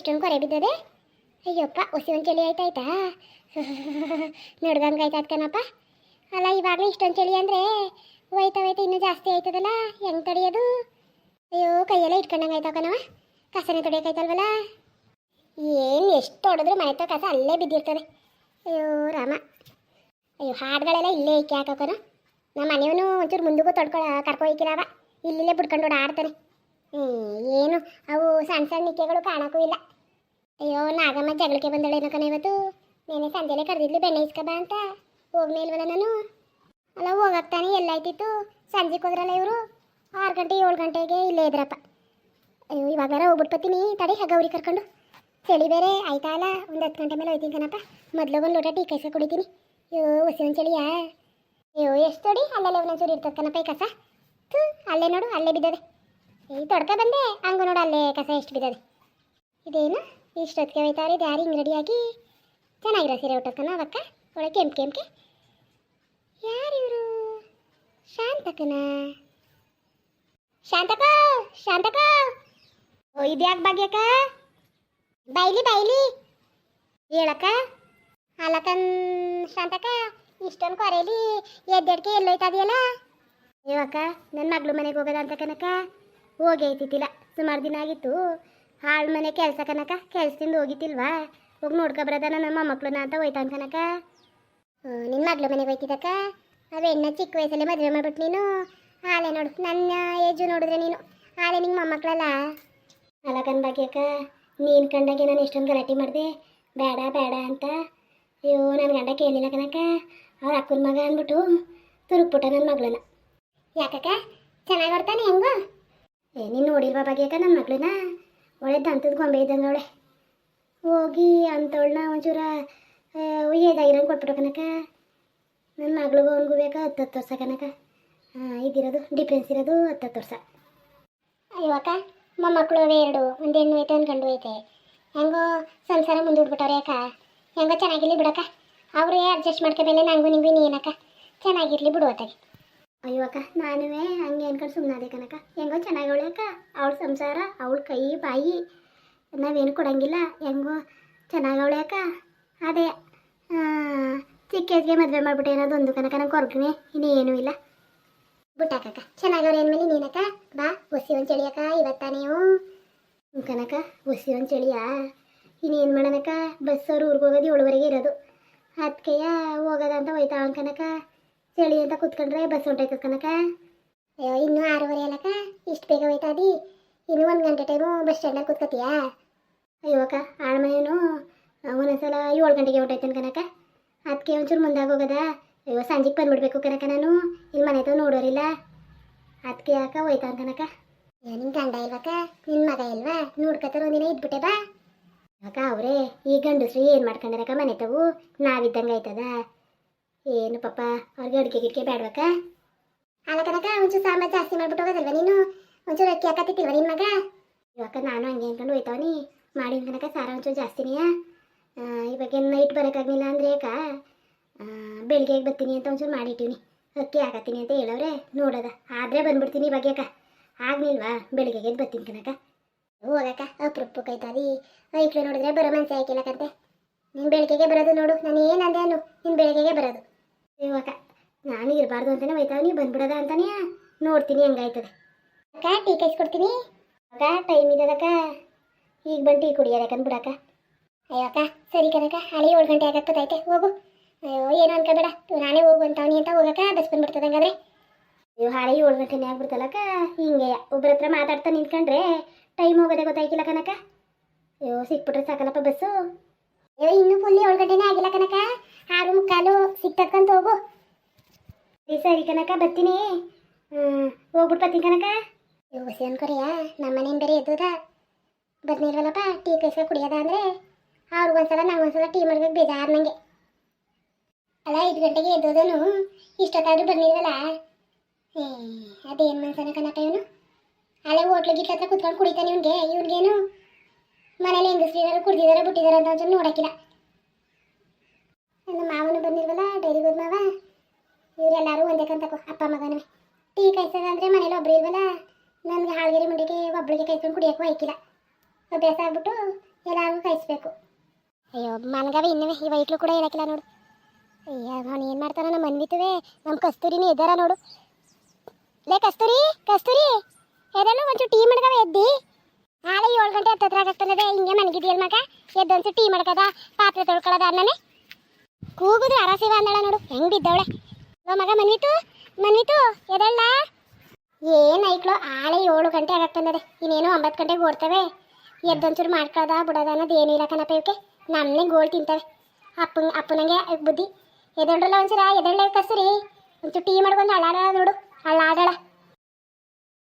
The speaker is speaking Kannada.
ಇಷ್ಟೊಂದು ಕೊರೆ ಬಿದ್ದದೆ? ಅಯ್ಯಪ್ಪ ಹೊಸಿ ಒಂದು ಚಳಿ ಆಯ್ತಾಯ್ತಾ ನೋಡ್ದಂಗೆ ಆಯ್ತಾಯ್ತು ಕಣಪ್ಪ ಅಲ್ಲ, ಇವಾಗಲೇ ಇಷ್ಟೊಂದು ಚಳಿ ಅಂದರೆ ಹೋಯ್ತಾ ಹೋಯ್ತಾ ಇನ್ನೂ ಜಾಸ್ತಿ ಆಯ್ತದಲ್ಲ? ಹೆಂಗೆ ತಡೆಯೋದು? ಅಯ್ಯೋ, ಕೈಯೆಲ್ಲ ಇಟ್ಕೊಂಡಂಗೆ ಆಯ್ತಾವ ಕಣವ ಕಸನೇ ತೊಡಿಯೋಕಾಯ್ತಲ್ವಲ್ಲ ಏನು ಎಷ್ಟು ಹೊಡೆದ್ರು ಮನೆ ಹತ್ರ ಕಸ ಅಲ್ಲೇ ಬಿದ್ದಿರ್ತದೆ. ಅಯ್ಯೋ, ರಾಮ. ಅಯ್ಯೋ, ಹಾಡುಗಳೆಲ್ಲ ಇಲ್ಲೇ ಇಕ್ಕಿ ಹಾಕೋಕನ ನಮ್ಮ ಮನೆಯವನು ಒಂಚೂರು ಮುಂದಕ್ಕೂ ತೊಡ್ಕೊಳ, ಕರ್ಕೊ ಹೋಯ್ಕಿಲ್ಲವ ಇಲ್ಲಿಲ್ಲೇ ಬಿಡ್ಕೊಂಡು ಓಡಾಡ್ತಾನೆ. ಏನು, ಅವು ಸಣ್ಣ ಸಣ್ಣ ನಿಕ್ಕೆಗಳು ಕಾಣಕ್ಕೂ ಇಲ್ಲ. ಅಯ್ಯೋ, ನಾಗಮ್ಮ ಜಗಳಕ್ಕೆ ಬಂದಳೇನೋ ಕಣ ಇವತ್ತು. ನೆನೆ ಸಂಜೆಲೆ ಕರೆದಿದ್ಲು ಬೆಣ್ಣೆ ಇಸ್ಕಬ ಅಂತ. ಹೋಗ್ನೇ ಇಲ್ವಲ್ಲ ನಾನು. ಅಲ್ಲ, ಹೋಗಕ್ತಾನೆ ಎಲ್ಲಾಯ್ತಿತ್ತು ಸಂಜೆಗೆ ಹೋದ್ರಲ್ಲ ಇವರು. ಆರು ಗಂಟೆ, ಏಳು ಗಂಟೆಗೆ ಇಲ್ಲೇ ಇದ್ರಪ್ಪ. ಅಯ್ಯೋ ಇವಾಗಾರ ಹೋಗ್ಬಿಟ್ಬತ್ತೀನಿ ತಡಿ ಹಗೌರಿ ಕರ್ಕೊಂಡು. ಚಳಿ ಬೇರೆ, ಆಯ್ತಾ ಅಲ್ಲ? ಒಂದು ಹತ್ತು ಗಂಟೆ ಮೇಲೆ ಹೋಯ್ತೀನಿ ಕಣಪ್ಪ. ಮೊದಲು ಒಂದು ಲೋಟ ಟೀ ಕೈಸ ಕುಡಿತೀನಿ. ಅಯ್ಯೋ ಒಂದು ಚಳಿಯಾ. ಅಯ್ಯೋ, ಎಷ್ಟು ತೊಡಿ? ಅಲ್ಲಲ್ಲೇ ಒಂದೊಂಚೂರು ಇರ್ತದೆ ಕಣಪ್ಪ ಈ ಕಸ. ಥೂ, ಅಲ್ಲೇ ನೋಡು, ಅಲ್ಲೇ ಬಿದ್ದದೆ. ಈ ತೊಡ್ಕ ಬಂದೆ. ಹಂಗೆ ನೋಡು, ಅಲ್ಲೇ ಕಸ ಎಷ್ಟು ಬಿದ್ದದೆ. ಇದೇನು? ಇಷ್ಟೊತ್ತಿಗೆ ಹೋಯ್ತಾವ್ರಿ ರೀ ಯಾರು ಹಿಂಗೆ ರೆಡಿಯಾಗಿ ಚೆನ್ನಾಗಿರೋ ಸೀರೆ ಉಟ್ಟಕ್ಕನ ಅವಕ್ಕ. ಒಳಗೆ ಕೆಂಪು ಯಾರು ಇವರು? ಶಾಂತಕನ ಶಾಂತಕ ಶಾಂತಕ ಓ ಇದ್ಯಾಕೆ ಭಾಗ್ಯಕ್ಕ ಬೈಲಿ ಬೈಲಿ. ಹೇಳಕ್ಕ? ಅಲ್ಲಕನ್ ಶಾಂತಕ ಇಷ್ಟೊಂದು ಕೊರೆಯಲ್ಲಿ ಎದ್ದೆಡ್ಕೆ ಎಲ್ಲೋಯ್ತದೆಯಲ್ಲ ಇವಕ್ಕ ನನ್ನ ಮಗಳು ಮನೆಗೆ ಹೋಗೋದಂತ ಕನಕ ಹೋಗಿ ಐತಿತ್ತಿಲ್ಲ ಸುಮಾರು ದಿನ ಆಗಿತ್ತು. ಹಾಳು ಮನೆ ಕೆಲಸ ಕನಕ, ಕೆಲ್ಸದಿಂದ ಹೋಗಿತಿಲ್ವಾ ಹೋಗಿ ನೋಡ್ಕೊ ನಮ್ಮ ನಾ ಅಂತ ಹೋಯ್ತಾನ ಕನಕ. ನಿನ್ನ ಮಗಳು ಮನೆಗೆ ಹೋಯ್ತಿದ್ದಕ್ಕ? ಅವೆಣ್ಣ ಚಿಕ್ಕ ವಯಸ್ಸಲ್ಲೇ ಮದುವೆ ಮಾಡ್ಬಿಟ್ಟು ನೀನು. ಹಾಲೆ ನೋಡು, ನನ್ನ ಏಜು ನೋಡಿದ್ರೆ ನೀನು. ಹಾಲೆ ನಿಂಗೆ ಮೊಮ್ಮಕ್ಳಲ್ಲ? ಅಲಕನ್ ಭಾಗ್ಯಕ್ಕ ನೀನು ಕಂಡಾಗೆ ನಾನು ಎಷ್ಟೊಂದು ಗಲಾಟೆ ಮಾಡಿದೆ. ಬೇಡ ಬೇಡ ಅಂತ. ಅಯ್ಯೋ ನನ್ನ ಗಂಡ ಕೇಳಿಲ್ಲ ಕನಕ. ಅವ್ರ ಅಕ್ಕನ ಮಗ ಅಂದ್ಬಿಟ್ಟು ತುರುಕ್ಬಿಟ್ಟ ನನ್ನ ಮಗಳನ್ನ. ಯಾಕಕ್ಕ? ಚೆನ್ನಾಗಿ ಆಡ್ತಾನೆ ಹೆಂಗೋ? ಏ, ನೀನು ನೋಡಿಲ್ವಾ ಭಾಗ್ಯಕ್ಕ ನನ್ನ ಮಗಳನ್ನ? ಒಳ್ಳೆ ದಂತದ ಗೊಂಬೆ ಇದ್ದಂಗೆ ಅವಳೆ ಹೋಗಿ ಅಂಥವಳನ್ನ ಒಂಚೂರ ಏದಾಗಿರಂಗೆ ಕೊಟ್ಬಿಟ್ಟು ಕನಕ. ನನ್ನ ಮಗಳಿಗೂ ಅವನಿಗೂ ಬೇಕಾ ಹತ್ತು ಹತ್ತು ವರ್ಷ ಕನಕ. ಇದಿರೋದು ಡಿಫ್ರೆನ್ಸ್ ಇರೋದು ಹತ್ತು ಹತ್ತು ವರ್ಷ. ಅಯ್ಯೋ ಅಕ್ಕ ಮೊಮ್ಮಕ್ಕಳು ಅವೇ ಎರಡು, ಒಂದು ಹೆಣ್ಣು ಐತೆ, ಒಂದು ಗಂಡು ಐತೆ. ಹೆಂಗೋ ಸಂಸಾರ ಮುಂದೂಡ್ಬಿಟ್ಟವ್ರೆ ಅಕ್ಕ. ಹೆಂಗೋ ಚೆನ್ನಾಗಿರ್ಲಿ ಬಿಡಕ್ಕ ಅವರೇ ಅಡ್ಜಸ್ಟ್ ಮಾಡ್ಕೋಬೇಲೆ ನನಗೂ ನಿಮಗೂ ನೀನಕ್ಕ. ಚೆನ್ನಾಗಿರ್ಲಿ ಬಿಡು ಅತ್ತಾಗೆ. ಅಯ್ಯೋ ಅಕ್ಕ, ನಾನುವೇ ಹಂಗೆ ಅನ್ಕೊಂಡು ಸುಮ್ಮನಾದೆ ಕನಕ ಹೆಂಗೋ ಚೆನ್ನಾಗವಳೆ ಅಕ್ಕ. ಅವಳ ಸಂಸಾರ, ಅವಳ ಕೈ, ಬಾಯಿ ನಾವೇನು ಕೊಡಂಗಿಲ್ಲ. ಹೆಂಗೋ ಚೆನ್ನಾಗವಳೆ ಅಕ್ಕ. ಅದೇ ಚಿಕ್ಕೇಜ್ಗೆ ಮದುವೆ ಮಾಡ್ಬಿಟ್ಟೆ ಅನ್ನೋದು ಒಂದು ಕನಕ ನಂಗೆ ಕೊರಗನೆ ಇನ್ನೇನೂ ಇಲ್ಲ. ಬಿಟ್ಟಾಕಕ್ಕ ಚೆನ್ನಾಗವ್ರೆ ಅಂದಮೇಲೆ ನೀನಕ್ಕ ಬಾ, ಒಸಿ ಒಂದು ಚಳಿಯಕ್ಕ ಇವತ್ತ ನೀವು? ಕನಕ ಒಸಿ ಒಂದು ಚಳಿಯಾ? ಇನ್ನೇನು ಮಾಡೋಣಕ್ಕ? ಬಸ್ಸವ್ರು ಊರಿಗೆ ಹೋಗೋದು ಏಳುವರೆಗೆ ಇರೋದು. ಅದಕ್ಕೆಯ ಹೋಗೋದ ಅಂತ ಹೋಯ್ತಾವ ಕನಕ ಚಳಿ ಅಂತ ಕೂತ್ಕೊಂಡ್ರೆ ಬಸ್ ಹೊಂಟೈತೆ ಕನಕ ಅಯ್ಯೋ, ಇನ್ನೂ ಆರೂವರೆ ಅಲ್ಲಕ್ಕ? ಇಷ್ಟು ಬೇಗ ಹೋಯ್ತಾದಿ? ಇನ್ನೂ ಒಂದು ಗಂಟೆ ಟೈಮು ಬಸ್ ಸ್ಟ್ಯಾಂಡಾಗ ಕೂತ್ಕೋತೀಯಾ? ಅಯ್ಯೋ ಅಕ್ಕ ಆಳ್ಮನೇನು ಒಂದೊಂದ್ಸಲ ಏಳು ಗಂಟೆಗೆ ಹೊಂಟೈತೇನೆ ಕನಕ ಅದಕ್ಕೆ ಒಂಚೂರು ಮುಂದಾಗಿ ಹೋಗೋದ? ಅಯ್ಯೋ, ಸಂಜೆಗೆ ಬಂದ್ಬಿಡ್ಬೇಕು ಕನಕ ನಾನು. ಇಲ್ಲಿ ಮನೆ ಹತ್ರ ನೋಡೋರಿಲ್ಲ. ಅದಕ್ಕೆ ಯಾಕ ಹೋಯ್ತಾನ ಕನಕ ನಿನ್ನ ಗಂಡ ಇಲ್ವಕ್ಕ? ನಿನ್ನ ಮಗ ಇಲ್ವಾ? ನೋಡ್ಕೊತಾರ ಒಂದಿನ ಇದ್ಬಿಟ್ಟೆ ಬಾ. ಅಕ್ಕ ಅವರೇ, ಈ ಗಂಡಸ್ರು ಏನು ಮಾಡ್ಕೊಂಡಾರಕ್ಕ ಮನೆ ತಗು ನಾವಿದ್ದಂಗೆ ಆಯ್ತದ? ಏನು ಪಾಪ, ಅವ್ರಿಗೆ ಅಡುಗೆ ಗಿಡ್ಗೆ ಬೇಡವಕ್ಕ ಅಲ್ಲ ಕನಕ ಒಂಚೂರು ಸಾಂಬಾರು ಜಾಸ್ತಿ ಮಾಡ್ಬಿಟ್ಟು ಹೋಗೋದಲ್ವ ನೀನು? ಒಂಚೂರು ಅಕ್ಕಿ ಹಾಕತ್ತಿತ್ತಿಲ್ವ ನಿನ್ನ ಮಗ? ಇವಾಗ ನಾನು ಹಂಗೆ ಅನ್ಕೊಂಡು ಹೋಯ್ತಾವನಿ ಮಾಡಿದ ಕನಕ ಸಾರ ಒಂಚೂರು ಜಾಸ್ತಿನಿಯಾ ಇವಾಗ ನೈಟ್ ಬರೋಕ್ಕಾಗಲಿಲ್ಲ ಅಂದ್ರೆ ಅಕ್ಕ ಬೆಳಿಗ್ಗೆ ಬರ್ತೀನಿ ಅಂತ ಒಂಚೂರು ಮಾಡಿಟ್ಟೀನಿ ಅಕ್ಕಿ ಹಾಕತ್ತೀನಿ ಅಂತ ಹೇಳವ್ರೆ, ನೋಡೋದ. ಆದರೆ ಬಂದ್ಬಿಡ್ತೀನಿ ಇವಾಗ ಅಕ್ಕ. ಆಗ್ಲಿಲ್ವಾ? ಬೆಳಿಗ್ಗೆ ಎದ್ದು ಬರ್ತೀನಿ ಕನಕ ಹೋಗಕ್ಕ ಅಪ್ರೂಪಕ್ಕೈತಾದಿ ಐಕ್ಳು ನೋಡಿದ್ರೆ ಬರೋ ಮನಸ್ಸೆ ಆಯ್ಕಿಲ್ಲಕಂತೆ ನೀನು ಬೆಳಿಗ್ಗೆಗೆ ಬರೋದು ನೋಡು ನಾನು ಏನಂದೆ ನಿನ್ನ ನೀನು ಬೆಳಿಗ್ಗೆಗೆ ಬರೋದು. ಇವಾಗ ನಾನು ಇರಬಾರ್ದು ಅಂತಾನೆ ಹೋಯ್ತಾವ ನೀ ಬಂದ್ಬಿಡೋದ ಅಂತಾನೆ ನೋಡ್ತೀನಿ ಹೆಂಗಾಯ್ತದೆ. ಅಕ್ಕ, ಟೀ ಕೈಸ್ಕೊಡ್ತೀನಿ ಅಕ್ಕ ಟೈಮ್ ಇದದಕ್ಕ ಈಗ ಬಂದು ಟೀ ಕುಡಿಯೋದಕ್ಕಂದು ಬಿಡಕ್ಕ. ಅಯ್ಯೋ ಅಕ್ಕ, ಸರಿ ಕನಕ ಹಳೆ ಏಳು ಗಂಟೆ ಆಗಕ್ಕೈತೆ ಹೋಗು. ಅಯ್ಯೋ, ಏನೋ ಅನ್ಕೋಬೇಡ. ನಾನೇ ಹೋಗು ಅಂತವನಿ ಅಂತ ಹೋಗಕ್ಕ. ಬಸ್ ಬಂದ್ಬಿಡ್ತದೆ ಹಂಗಾದ್ರೆ. ಅಯ್ಯೋ, ಹಳೆ ಏಳು ಗಂಟೆನೇ ಆಗ್ಬಿಡ್ತಲ್ಲಕ್ಕ ಹಿಂಗೆ ಒಬ್ಬರ ಹತ್ರ ಮಾತಾಡ್ತಾ ನಿಂತ್ಕೊಂಡ್ರೆ ಟೈಮ್ ಹೋಗೋದೇ ಗೊತ್ತಾಯ್ತಿಲ್ಲ ಕನಕ ಅಯ್ಯೋ, ಸಿಕ್ಬಿಟ್ರೆ ಸಾಕಲ್ಲಪ್ಪ ಬಸ್ಸು. ಅಯ್ಯೋ, ಇನ್ನೂ ಫುಲ್ ಏಳು ಗಂಟೆನೇ ಆಗಿಲ್ಲ ಕನಕ ಸಿಕ್ತಕ್ಕಂತ ಹೋಗು. ಸರಿ ಕನಕ ಬರ್ತೀನಿ. ಹೋಗ್ಬಿಟ್ಟು ಬರ್ತೀನಿ ಕನಕ ಅಯ್ಯೋ ಅನ್ಕೊರಿಯ ನಮ್ಮ ಮನೆಯಿಂದ ಬೇರೆ ಎದ್ದದ ಬದ್ನಿಲ್ವಲ್ಲಪ್ಪ ಟೀ ಕೈಸ್ಕೊ ಕುಡಿಯೋದ ಅಂದರೆ? ಅವ್ರಿಗೊಂದ್ಸಲ ನಂಗೊಂದ್ಸಲ ಟೀ ಮಾಡ್ಬೇಕು, ಬೇಜಾರು ನನಗೆ ಅಲ್ಲ, ಐದು ಗಂಟೆಗೆ ಎದ್ದೋದನು. ಇಷ್ಟೊತ್ತಾದ್ರೂ ಬರ್ನಿಲ್ವಲ್ಲ? ಏ, ಅದೇನು ಮನ್ಸನ ಕನಕ ಇವನು? ಅಲ್ಲೇ ಹೋಟ್ಲು ಗಿಟ್ಲ ಹತ್ರ ಕುತ್ಕೊಂಡು ಕುಡಿತಾನೆ ಇವನ್ಗೆ. ಇವ್ನಿಗೇನು? ಮನೇಲಿ ಹೆಂಗಸ್ರಿದಾರೆ ಕುಡ್ದಿದಾರೆ, ಬಿಟ್ಟಿದಾರ ಅಂತ ಒಂಚೂರು ಇವರೆಲ್ಲರೂ ಅಪ್ಪ ಮಗನೇ ಟೀ ಕಾಯ್ಸೋದ ಅಂದರೆ ಮನೇಲಿ ಒಬ್ರು ಇಲ್ವಲ್ಲ? ನನಗೆ ಹಾಳ್ಗೆರೆ ಮುಂಡಿಗೆ ಒಬ್ಬಳಿಗೆ ಕಾಯ್ಕೊಂಡು ಕುಡಿಯೋಕ್ಕೂ ಆಯ್ಕಿಲ್ಲ. ಅಭ್ಯಾಸ ಆಗ್ಬಿಟ್ಟು ಎಲ್ಲರಿಗೂ ಕೈಸ್ಬೇಕು ಅಯ್ಯೋ, ಮನ್ಗವೆ ಇನ್ನುವೆ ಈ ವೈಟ್ಲು ಕೂಡ ಹೇಳಕ್ಕಿಲ್ಲ ನೋಡು. ಅಯ್ಯೋ, ಅವನು ಏನು ಮಾಡ್ತಾನ ನಮ್ಮ ಮನ್ವಿತುವೆ ನಮ್ಮ ಕಸ್ತೂರಿನೇ ಎದ್ದಾರ ನೋಡು. ಲೇ ಕಸ್ತೂರಿ ಕಸ್ತೂರಿ ಎದನು ಒಂಚೂರು ಟೀ ಮಾಡ್ಕವ ಎದ್ದಿ. ನಾಳೆ ಏಳು ಗಂಟೆ ಹತ್ತತ್ರ ಆಗತ್ತಲ್ಲದೆ ಹಿಂಗೆ ಮನಗಿದ್ಯಲ್ ಮಗ? ಎದ್ದೊಂಚೂರು ಟೀ ಮಾಡ್ಕದ ಪಾತ್ರೆ ತೊಳ್ಕೊಳ್ಳೋದ ಅನ್ನನೆ ಕೂಗುದು ಅರಸಿವ ಅಂದಳ ನೋಡು, ಹೆಂಗ್ ಬಿದ್ದವಳೆ. ಮಗ ಮನ್ವಿತು ಮನ್ವಿತು ಎದಳ್ಳ? ಏನಾಯ್ಕ್ಳು ಆಳೆ ಏಳು ಗಂಟೆ ಆಗತ್ತಂದದೆ ಇನ್ನೇನು ಒಂಬತ್ತು ಗಂಟೆಗೆ ಓಡ್ತವೆ. ಎದ್ದೊಂಚೂರು ಮಾಡ್ಕೊಳ್ಳೋದ ಬಿಡೋದ ಅನ್ನೋದು ಏನೂ ಇಲ್ಲ ಕಣಪ್ಪ ಇವಕ್ಕೆ. ನಮ್ಮನೆ ಗೋಳ್ ತಿಂತವೆ. ಅಪ್ಪನ ಅಪ್ಪನಂಗೆ ಬುದ್ಧಿ. ಎದೊಳ್ರಲ್ಲ ಒಂಚೂರ, ಎದೊಳ್ಳೆ ಕಸರಿ. ಒಂಚೂರು ಟೀ ಮಾಡ್ಕೊಂಡು ಅಳ್ಳಾಡ ನೋಡು. ಅಳ್ಳಾಡಳ.